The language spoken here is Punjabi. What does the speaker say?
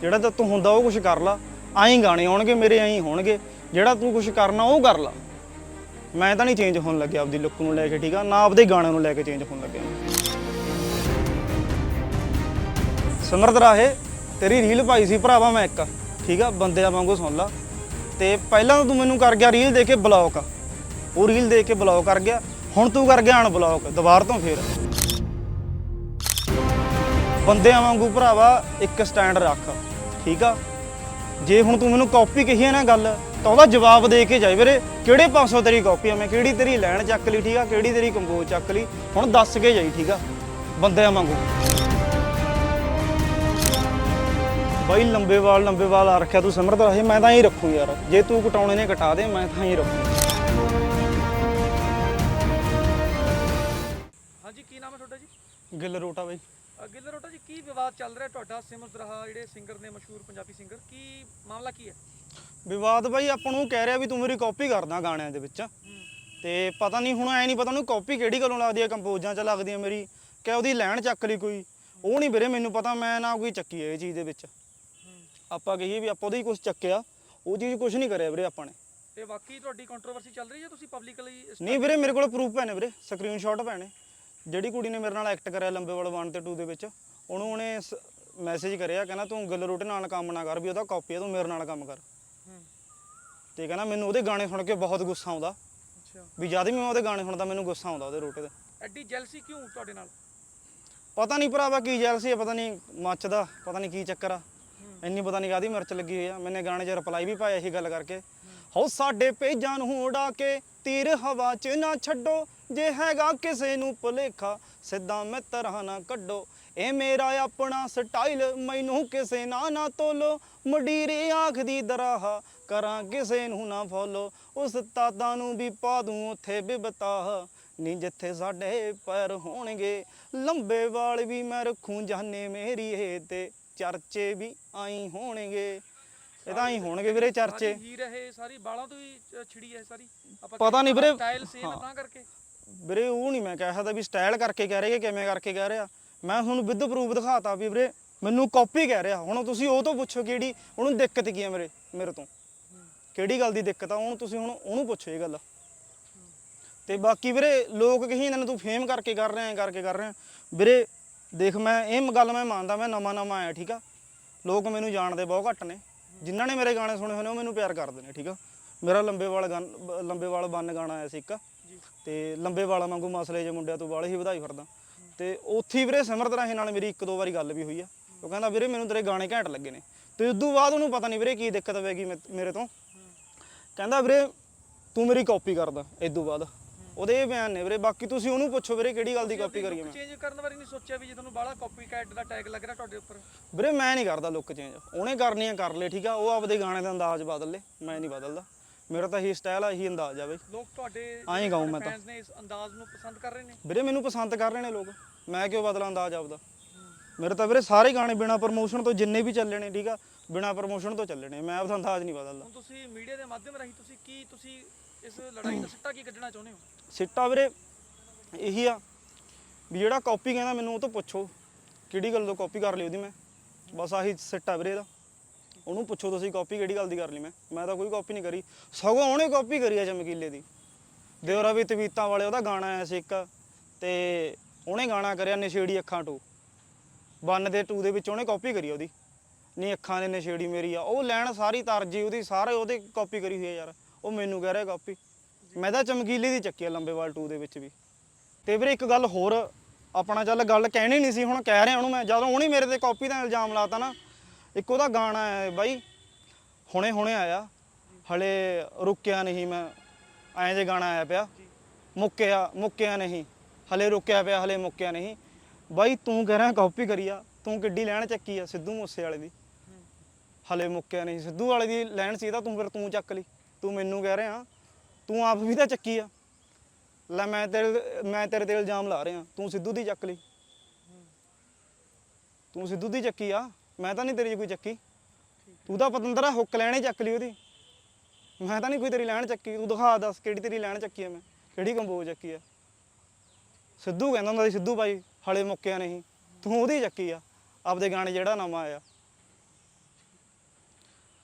ਜਿਹੜਾ ਤਾਂ ਤੂੰ ਹੁੰਦਾ ਉਹ ਕੁਝ ਕਰ ਲਾ। ਆਈ ਗਾਣੇ ਆਉਣਗੇ, ਮੇਰੇ ਆਈ ਹੋਣਗੇ। ਜਿਹੜਾ ਤੂੰ ਕੁਝ ਕਰਨਾ ਉਹ ਕਰ ਲਾ। ਮੈਂ ਤਾਂ ਨਹੀਂ ਚੇਂਜ ਹੋਣ ਲੱਗਿਆ ਆਪਦੀ ਲੁੱਕ ਨੂੰ ਲੈ ਕੇ, ਠੀਕ ਆ? ਨਾ ਆਪਦੇ ਗਾਣਿਆਂ ਨੂੰ ਲੈ ਕੇ ਚੇਂਜ ਹੋਣ ਲੱਗਿਆ। ਸਿਮਰਤ ਰਾਹੇ, ਤੇਰੀ ਰੀਲ ਪਾਈ ਸੀ ਭਰਾਵਾ ਮੈਂ ਇੱਕ, ਠੀਕ ਆ? ਬੰਦਿਆਂ ਵਾਂਗੂ ਸੁਣ ਲਾ। ਤੇ ਪਹਿਲਾਂ ਤਾਂ ਤੂੰ ਮੈਨੂੰ ਕਰ ਗਿਆ ਰੀਲ ਦੇ ਕੇ ਬਲੌਕ ਉਹ ਰੀਲ ਦੇ ਕੇ ਬਲੌਕ ਕਰ ਗਿਆ। ਹੁਣ ਤੂੰ ਕਰ ਗਿਆ ਅਣ ਬਲੌਕ ਦੁਬਾਰ ਤੋਂ ਫੇਰ। ਬੰਦਿਆਂ ਵਾਂਗੂ ਭਰਾਵਾ ਇੱਕ ਸਟੈਂਡ ਰੱਖ ਠੀਕ ਆ? ਜੇ ਹੁਣ ਤੂੰ ਮੈਨੂੰ ਕਾਪੀ ਕਹੀ ਹੈ ਨਾ ਗੱਲ ਤਾਂ ਉਹਦਾ ਜਵਾਬ ਦੇ ਕੇ ਜਾਈ ਵੀਰੇ। ਕਿਹੜੇ ਪਾਸੋਂ ਤੇਰੀ ਕਾਪੀ ਆ? ਮੈਂ ਕਿਹੜੀ ਤੇਰੀ ਲੈਣ ਚੱਕ ਲਈ ਠੀਕ ਆ? ਕਿਹੜੀ ਤੇਰੀ ਕੰਪੋਜ਼ ਚੱਕ ਲਈ? ਹੁਣ ਦੱਸ ਕੇ ਜਾਈ ਠੀਕ ਆ? ਬੰਦਿਆਂ ਵਾਂਗੂ। ਬਾਈ ਲੰਬੇ ਵਾਲ ਲੰਬੇ ਵਾਲ ਆ ਰੱਖਿਆ ਤੂੰ ਸਿਮਰਤ ਰਹੇ ਮੈਂ ਤਾਂ ਹੀ ਰੱਖੂ ਯਾਰ। ਜੇ ਤੂੰ ਕਟਾਉਣੇ ਨੇ ਕਟਾ ਦੇ ਮੈਂ ਤਾਂ ਹੀ ਰੱਖੂ। ਹਾਂਜੀ ਕੀ ਨਾਮ ਹੈ ਤੁਹਾਡਾ ਜੀ? ਗਿੱਲ ਰੋਟਾ ਬਾਈ। ਗਿੱਲ ਰੋਟਾ ਜੀ ਕੀ ਵਿਵਾਦ ਚੱਲ ਰਿਹਾ ਤੁਹਾਡਾ? ਸਿਮਰਤ ਰਹਾ ਜਿਹੜੇ ਸਿੰਗਰ ਨੇ ਮਸ਼ਹੂਰ ਪੰਜਾਬੀ ਸਿੰਗਰ ਕੀ ਮਾਮਲਾ ਕੀ ਹੈ? ਵਿਵਾਦ ਬਾਈ ਆਪਾਂ ਨੂੰ ਕਹਿ ਰਿਹਾ ਵੀ ਤੂੰ ਮੇਰੀ ਕਾਪੀ ਕਰਦਾ ਗਾਣਿਆਂ ਦੇ ਵਿੱਚ। ਤੇ ਪਤਾ ਨਹੀਂ ਹੁਣ ਐ ਨਹੀਂ ਪਤਾ ਉਹਨੂੰ ਕਾਪੀ ਕਿਹੜੀ ਗੱਲੋਂ ਲੱਗਦੀ ਹੈ ਕੰਪੋਜ਼ਾਂ 'ਚ ਲੱਗਦੀ ਹੈ ਮੇਰੀ। ਕਿ ਉਹਦੀ ਲੈਣ ਚੱਕ ਲਈ ਕੋਈ? ਉਹ ਨਹੀਂ ਵੀਰੇ ਮੈਨੂੰ ਪਤਾ ਮੈਂ ਨਾ ਕੋਈ ਚੱਕੀ ਹੈ ਇਹ ਚੀਜ਼ ਦੇ ਵਿੱਚ। ਆਪਾਂ ਕਹੀਏ ਵੀ ਆਪਾਂ ਉਹਦੇ ਕੁਝ ਚੱਕਿਆ। ਉਹ ਚੀਜ਼ ਕੁਝ ਨਹੀਂ ਕਰਿਆ ਵੀਰੇ ਆਪਾਂ ਨੇ। ਤੇ ਵਾਕਈ ਤੁਹਾਡੀ ਕੰਟਰੋਵਰਸੀ ਚੱਲ ਰਹੀ ਹੈ ਤੁਸੀਂ ਪਬਲਿਕਲੀ ਨਹੀਂ ਵੀਰੇ ਮੇਰੇ ਕੋਲ ਪ੍ਰੂਫ ਪੈਣੇ ਵੀਰੇ ਸਕਰੀਨਸ਼ਾਟ ਪੈਣੇ ਜਿਹੜੀ ਕੁੜੀ ਨੇ ਮੇਰੇ ਨਾਲ ਐਕਟ ਕਰਿਆ ਲੰਬੇ ਵਾਲ 1 ਤੇ 2 ਦੇ ਵਿੱਚ ਉਹਨੂੰ ਉਹਨੇ ਮੈਸੇਜ ਕਰਿਆ ਕਹਿੰਦਾ ਤੂੰ ਗੱਲ ਰੋਟੇ ਨਾਲ ਕੰਮ ਨਾ ਕਰ ਵੀ ਉਹਦਾ ਕਾਪੀ ਹੈ ਤੂੰ ਮੇਰੇ ਨਾਲ ਕੰਮ ਕਰ। ਤੇ ਕਹਿੰਦਾ ਮੈਨੂੰ ਉਹਦੇ ਗਾਣੇ ਸੁਣ ਕੇ ਬਹੁਤ ਗੁੱਸਾ ਆਉਂਦਾ। ਅੱਛਾ। ਵੀ ਜਦ ਵੀ ਮੈਂ ਉਹਦੇ ਗਾਣੇ ਸੁਣਦਾ ਮੈਨੂੰ ਗੁੱਸਾ ਆਉਂਦਾ ਉਹਦੇ ਰੋਟੇ ਤੇ। ਐਡੀ ਜੈਲਸੀ ਕਿਉਂ ਤੁਹਾਡੇ ਨਾਲ? ਪਤਾ ਨਹੀਂ ਭਰਾਵਾ ਕੀ ਜੈਲਸੀ ਹੈ ਪਤਾ ਨਹੀਂ ਮੱਚਦਾ ਪਤਾ ਨਹੀਂ ਕੀ ਚੱਕਰ ਆ। ਇੰਨੀ ਪਤਾ ਨਹੀਂ ਕਾਦੀ ਮਿਰਚ ਲੱਗੀ ਹੋਈ ਆ। ਮੈਨੇ ਗਾਣੇ 'ਚ ਰਿਪਲਾਈ ਵੀ ਪਾਇਆ ਇਹੀ ਗੱਲ ਕਰਕੇ। ਹੋ। ਸਾਡੇ ਪੇਜਾਂ ਨੂੰ ਉਡਾ ਕੇ ਤੀਰ ਹਵਾ 'ਚ ਨਾ ਛੱਡੋ। ਜੇ ਹੈਗਾ ਕਿਸੇ ਨੂੰ ਭੁਲੇਖਾ ਸਿੱਧਾ ਮੈਂ ਤਰ੍ਹਾਂ ਨਾ ਕੱਢੋ। ਇਹ ਮੇਰਾ ਆਪਣਾ ਸਟਾਈਲ ਮੈਨੂੰ ਕਿਸੇ ਨਾ ਨਾ ਤੋਲੋ। ਮਡੀਰੇ ਆਖਦੀ ਦਰਾਹ ਕਰਾਂ ਕਿਸੇ ਨੂੰ ਨਾ ਫੋਲੋ। ਉਸ ਤਾਦਾਂ ਨੂੰ ਵੀ ਪਾ ਦੂੰ ਉੱਥੇ ਬਿਬਤਾ ਨੀ ਜਿੱਥੇ ਸਾਡੇ ਪੈਰ ਹੋਣਗੇ ਲੰਬੇ ਵਾਲ ਵੀ ਮੈਂ ਰੱਖੂੰ ਜਾਨੇ ਮੇਰੀ ਇਹ ਤੇ। ਚਰਚੇ ਵੀ ਆਈ ਹੋਣਗੇ। ਇਹ ਤਾਂ ਆਈ ਹੋਣਗੇ ਵੀਰੇ ਚਰਚੇ। ਸਾਰੀ ਹੀਰ ਇਹ ਸਾਰੀ ਬਾਲਾਂ ਤੋਂ ਹੀ ਅ, ਛਿੜੀ ਹੈ ਸਾਰੀ। ਆਪਾਂ ਪਤਾ ਨਹੀਂ ਵੀਰੇ। ਸਟਾਈਲ ਸੇਮ ਹਾਂ। ਤਾਂ ਕਰਕੇ। ਵੀਰੇ, ਉਹ ਨਹੀਂ ਮੈਂ ਕਹਿ ਸਕਦਾ ਵੀ ਸਟਾਈਲ ਕਰਕੇ ਕਹਿ ਰਿਹਾ ਕਿ ਕਿਵੇਂ ਕਰਕੇ ਕਹਿ ਰਿਹਾ। ਮੈਂ ਤੁਹਾਨੂੰ ਵਿਦ ਪ੍ਰੂਫ ਦਿਖਾਤਾ ਵੀ ਵੀਰੇ, ਮੈਨੂੰ ਕਾਪੀ ਕਹਿ ਰਿਹਾ। ਹੁਣ ਤੁਸੀਂ ਉਹ ਤੋਂ ਪੁੱਛੋ ਕਿਹੜੀ, ਉਹਨੂੰ ਦਿੱਕਤ ਕੀ ਹੈ ਮੇਰੇ ਮੇਰੇ ਤੋਂ? ਕਿਹੜੀ ਗੱਲ ਦੀ ਦਿੱਕਤ ਆ? ਉਹਨੂੰ ਤੁਸੀਂ ਹੁਣ, ਉਹਨੂੰ ਪੁੱਛੋ ਇਹ ਗੱਲ। ਤੇ ਬਾਕੀ ਵੀਰੇ, ਲੋਕ ਕਹੀ ਇਹਨਾਂ ਨੂੰ ਤੂੰ ਫੇਮ ਕਰਕੇ ਕਰ ਰਿਹਾ, ਐ ਕਰਕੇ ਕਰ ਰਿਹਾ। ਵੀਰੇ, ਦੇਖ ਮੈਂ, ਇਹ ਗੱਲ ਮੈਂ ਮੰਨਦਾ, ਮੈਂ ਨਵਾਂ ਨਵਾਂ ਆਇਆ, ਠੀਕ ਆ? ਲੋਕ ਮੈਨੂੰ ਜਾਣਦੇ ਬਹੁਤ ਘੱਟ ਨੇ। ਜਿਨ੍ਹਾਂ ਨੇ ਮੇਰੇ ਗਾਣੇ ਸੁਣੇ ਹੋਣੇ, ਉਹ ਮੈਨੂੰ ਪਿਆਰ ਕਰਦੇ ਨੇ, ਠੀਕ ਆ? ਮੇਰਾ ਲੰਬੇ ਵਾਲ ਲੰਬੇ ਵਾਲ ਬੰਨ ਗਾਣਾ ਆਇਆ ਸੀ ਇੱਕ। ਤੇ ਲੰਬੇ ਵਾਲਾਂ ਵਾਂਗੂ ਮਸਲੇ ਜੇ ਮੁੰਡਿਆਂ ਤੋਂ ਵਾਲੇ ਹੀ ਵਧਾਈ ਫਿਰਦਾ। ਤੇ ਉੱਥੇ ਹੀ ਵੀਰੇ ਸਿਮਰਤ ਰਾਹੇ ਨਾਲ ਮੇਰੀ ਇੱਕ ਦੋ ਵਾਰੀ ਗੱਲ ਵੀ ਹੋਈ ਆ। ਉਹ ਕਹਿੰਦਾ ਵੀਰੇ ਮੈਨੂੰ ਤੇਰੇ ਗਾਣੇ ਘੈਂਟ ਲੱਗੇ ਨੇ। ਤੇ ਉਦੋਂ ਬਾਅਦ ਉਹਨੂੰ ਪਤਾ ਨਹੀਂ ਵੀਰੇ ਕੀ ਦਿੱਕਤ ਪੈ ਗਈ ਮੇਰੇ ਤੋਂ। ਕਹਿੰਦਾ ਵੀਰੇ ਤੂੰ ਮੇਰੀ ਕਾਪੀ ਕਰਦਾ ਇਦੋਂ ਬਾਅਦ। ਉਹਦੇ ਇਹ ਬਿਆਨ ਨੇ ਵੀਰੇ। ਬਾਕੀ ਤੁਸੀਂ ਉਹਨੂੰ ਪੁੱਛੋ ਵੀਰੇ ਕਿਹੜੀ ਗੱਲ ਦੀ ਕਾਪੀ ਕਰੀਏ ਮੈਂ। ਚੇਂਜ ਕਰਨ ਬਾਰੇ ਨਹੀਂ ਸੋਚਿਆ ਵੀ ਜੇ ਤੁਹਾਨੂੰ ਬਾਲਾ ਕਾਪੀ ਕੈਟ ਦਾ ਟੈਗ ਲੱਗ ਰਿਹਾ ਤੁਹਾਡੇ ਉੱਪਰ। ਵੀਰੇ ਮੈਂ ਨਹੀਂ ਕਰਦਾ ਲੁੱਕ ਚੇਂਜ ਉਹਨੇ ਕਰਨੀ ਆ ਕਰ ਲੈ ਠੀਕ ਆ। ਉਹ ਆਪਦੇ ਗਾਣੇ ਦਾ ਅੰਦਾਜ਼ ਬਦਲ ਲੇ। ਮੈਂ ਨਹੀਂ ਬਦਲਦਾ। ਮੇਰਾ ਤਾਂ ਇਹੀ ਸਟਾਈਲ ਆ ਇਹੀ ਅੰਦਾਜ਼ ਆ ਬਈ। ਲੋਕ ਤੁਹਾਡੇ ਆਏਂ ਗਾਊਂ ਮੈਂ ਤਾਂ। ਨੇ ਇਸ ਅੰਦਾਜ਼ ਨੂੰ ਪਸੰਦ ਕਰ ਰਹੇ ਨੇ? ਵੀਰੇ ਮੈਨੂੰ ਪਸੰਦ ਕਰ ਰਹੇ ਨੇ ਲੋਕ। ਮੈਂ ਕਿਉਂ ਬਦਲਾਂ ਅੰਦਾਜ਼ ਆਪਦਾ? ਮੇਰੇ ਤਾਂ ਵੀਰੇ ਸਾਰੇ ਗਾਣੇ ਬਿਨਾ ਪ੍ਰਮੋਸ਼ਨ ਤੋਂ ਜਿੰਨੇ ਵੀ ਚੱਲੇ ਨੇ ਠੀਕ ਆ? ਬਿਨਾ ਪ੍ਰਮੋਸ਼ਨ ਤੋਂ ਚੱਲੇ ਨੇ। ਮੈਂ ਆਪਦਾ ਅੰਦਾਜ਼ ਨਹੀਂ ਬਦਲਦਾ। ਹੁਣ ਤੁਸੀਂ ਮੀਡੀਆ ਦੇ ਮਾਧਿਅਮ ਰਾਹੀਂ ਤੁਸੀਂ ਕੀ ਤੁਸੀਂ ਇਸ ਲੜਾਈ ਦਾ ਸਿੱਟਾ ਕੀ ਕੱਢਣਾ ਚਾਹੁੰਦੇ ਹੋ? ਸਿੱਟਾ ਵੀਰੇ ਇਹੀ ਆ ਵੀ ਜਿਹੜਾ ਕਾਪੀ ਕਹਿੰਦਾ ਮੈਨੂੰ ਉਹ ਤੋਂ ਪੁੱਛੋ। ਕਿਹੜੀ ਗੱਲ ਤੋਂ ਕਾਪੀ ਕਰ ਲਈ ਉਹਦੀ ਮੈਂ? ਬਸ ਆਹੀ ਸਿੱਟਾ ਵੀਰੇ ਦਾ ਉਹਨੂੰ ਪੁੱਛੋ ਤੁਸੀਂ ਕਾਪੀ ਕਿਹੜੀ ਗੱਲ ਦੀ ਕਰ ਲਈ ਮੈਂ। ਮੈਂ ਤਾਂ ਕੋਈ ਕਾਪੀ ਨਹੀਂ ਕਰੀ। ਸਗੋਂ ਉਹਨੇ ਕਾਪੀ ਕਰੀ ਆ ਚਮਕੀਲੇ ਦੀ। ਦਿਉਰਾ ਵੀ ਤਵੀਤਾਂ ਵਾਲੇ, ਉਹਦਾ ਗਾਣਾ ਆਇਆ ਸੀ ਇੱਕ ਤੇ ਉਹਨੇ ਗਾਣਾ ਕਰਿਆ ਨਸ਼ੇੜੀ ਅੱਖਾਂ ਟੂ ਵਨ ਦੇ ਟੂ ਦੇ ਵਿੱਚ ਉਹਨੇ ਕਾਪੀ ਕਰੀ ਉਹਦੀ। ਨੀ ਅੱਖਾਂ ਦੇ ਨਸ਼ੇੜੀ ਮੇਰੀ ਆ। ਉਹ ਲੈਣ ਸਾਰੀ ਤਰਜੀ ਉਹਦੀ, ਸਾਰੇ ਉਹਦੇ ਕਾਪੀ ਕਰੀ ਹੋਈ ਆ ਯਾਰ। ਉਹ ਮੈਨੂੰ ਕਹਿ ਰਿਹਾ ਕਾਪੀ। ਮੈਂ ਤਾਂ ਚਮਕੀਲੇ ਦੀ ਚੱਕੀ ਆ ਲੰਬੇਵਾਲ 2 ਦੇ ਵਿੱਚ ਵੀ। ਤੇ ਵੀਰੇ ਇੱਕ ਗੱਲ ਹੋਰ, ਆਪਣਾ ਚੱਲ ਗੱਲ ਕਹਿਣੀ ਨਹੀਂ ਸੀ, ਹੁਣ ਕਹਿ ਰਿਹਾ ਉਹਨੂੰ ਮੈਂ। ਜਦੋਂ ਉਹਨੇ ਮੇਰੇ ਤੇ ਕਾਪੀ ਦਾ ਇਲਜ਼ਾਮ ਲਾਤਾ ਨਾ ਇੱਕ ਉਹਦਾ ਗਾਣਾ ਹੈ ਬਾਈ ਹੁਣੇ ਹੁਣੇ ਆਇਆ। ਹਲੇ ਰੁਕਿਆ ਨਹੀਂ ਮੈਂ ਐਂ ਜੇ ਗਾਣਾ ਆਇਆ ਪਿਆ। ਮੁੱਕਿਆ ਮੁੱਕਿਆ ਨਹੀਂ। ਹਲੇ ਰੁਕਿਆ ਪਿਆ ਹਲੇ ਮੁੱਕਿਆ ਨਹੀਂ। ਬਾਈ ਤੂੰ ਕਹਿ ਰਿਹਾ ਕਾਪੀ ਕਰੀ ਆ ਤੂੰ ਕਿੱਡੀ ਲੈਣ ਚੱਕੀ ਆ ਸਿੱਧੂ ਮੂਸੇ ਵਾਲੇ ਦੀ ਹਲੇ ਮੁੱਕਿਆ ਨਹੀਂ। ਸਿੱਧੂ ਵਾਲੇ ਦੀ ਲੈਣ ਸੀ ਤਾਂ ਤੂੰ ਫਿਰ ਤੂੰ ਚੱਕ ਲਈ। ਤੂੰ ਮੈਨੂੰ ਕਹਿ ਰਿਹਾ ਤੂੰ ਆਪ ਵੀ ਤਾਂ ਚੱਕੀ ਆ। ਲੈ ਮੈਂ ਤੇਰੇ ਮੈਂ ਤੇਰੇ ਤੇ ਇਲਜ਼ਾਮ ਲਾ ਰਿਹਾ। ਤੂੰ ਸਿੱਧੂ ਦੀ ਚੱਕ ਲਈ। ਤੂੰ ਸਿੱਧੂ ਦੀ ਚੱਕੀ ਆ। ਮੈਂ ਤਾਂ ਨਹੀਂ ਤੇਰੀ ਕੋਈ ਚੱਕੀ। ਤੂੰ ਤਾਂ ਪਤੰਦਰਾ ਹੁੱਕ ਲੈਣੇ ਚੱਕ ਲਈ ਉਹਦੀ। ਮੈਂ ਤਾਂ ਨਹੀਂ ਕੋਈ ਤੇਰੀ ਲੈਣ ਚੱਕੀ। ਤੂੰ ਦਿਖਾ ਦੱਸ ਕਿਹੜੀ ਤੇਰੀ ਲੈਣ ਚੱਕੀ ਆ ਮੈਂ। ਕਿਹੜੀ ਕੰਬੋਜ ਚੱਕੀ ਆ। ਸਿੱਧੂ ਕਹਿੰਦਾ ਹੁੰਦਾ ਸੀ, ਸਿੱਧੂ ਭਾਈ ਹਲੇ ਮੁੱਕਿਆ ਨਹੀਂ। ਤੂੰ ਉਹਦੀ ਚੱਕੀ ਆ। ਆਪਦੇ ਗਾਣੇ ਜਿਹੜਾ ਨਵਾਂ ਆਇਆ।